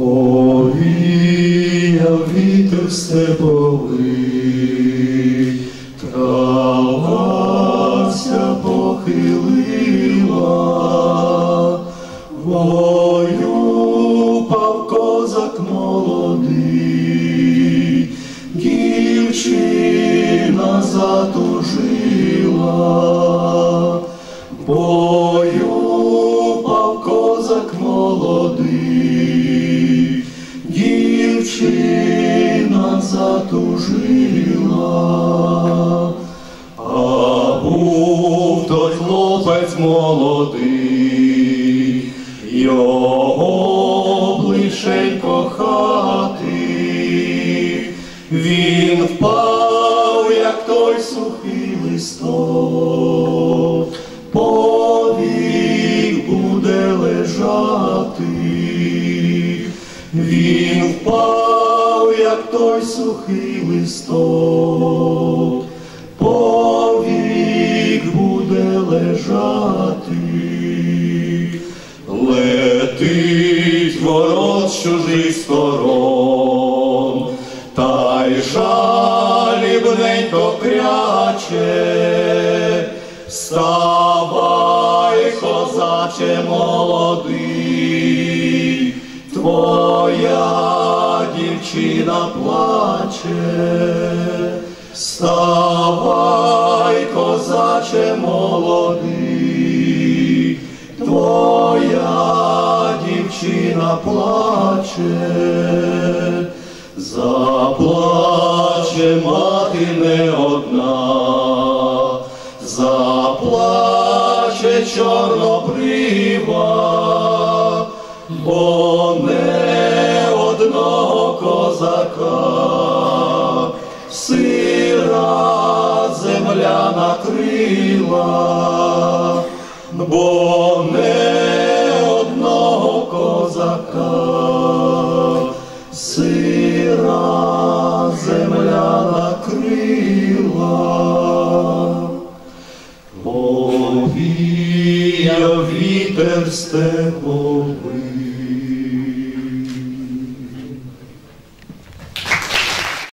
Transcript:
Овіяв вітер степовий, травася похилила, вою пав козак молодий, дівчина затужила, бою. Молодий, його ближчень кохати, він впав, як той сухий листок, повік буде лежати, він впав, як той сухий листок, лежати. Летить ворот з чужих сторон, та й жалібненько кряче, вставай, козаче молодий, твоя дівчина плаче, вставай, дівчина плаче, заплаче мати не одна, заплаче чорнобрива, бо не одного козака. Сира земля накрила, бо накрила. Повіяв вітер степовий,